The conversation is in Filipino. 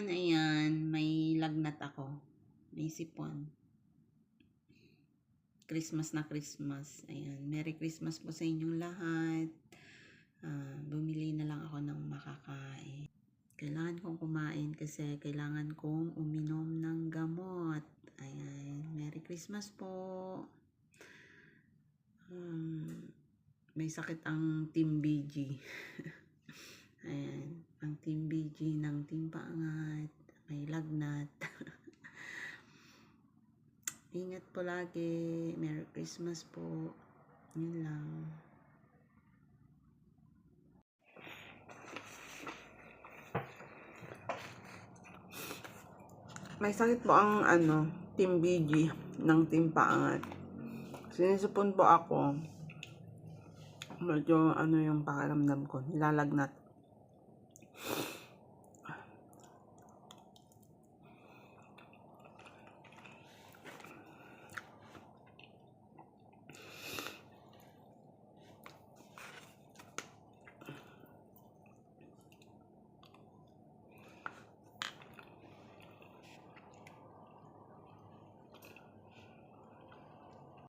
naman, ayan, may lagnat ako. May sipon. Christmas na Christmas. Ayan, Merry Christmas po sa inyong lahat. Ah, bumili na lang ako ng makakain. Kailangan kong kumain kasi kailangan kong uminom ng gamot. Ayan, Merry Christmas po. Um, may sakit ang Team BG. Ayan, ang Team BG ng Team Paangat. May lagnat. Ingat po lagi. Merry Christmas po. Yun lang. May sakit po ang ano, Team BG ng Team Paangat. Sinisipon po ako. Medyo ano yung pakiramdam ko, nilalagnat.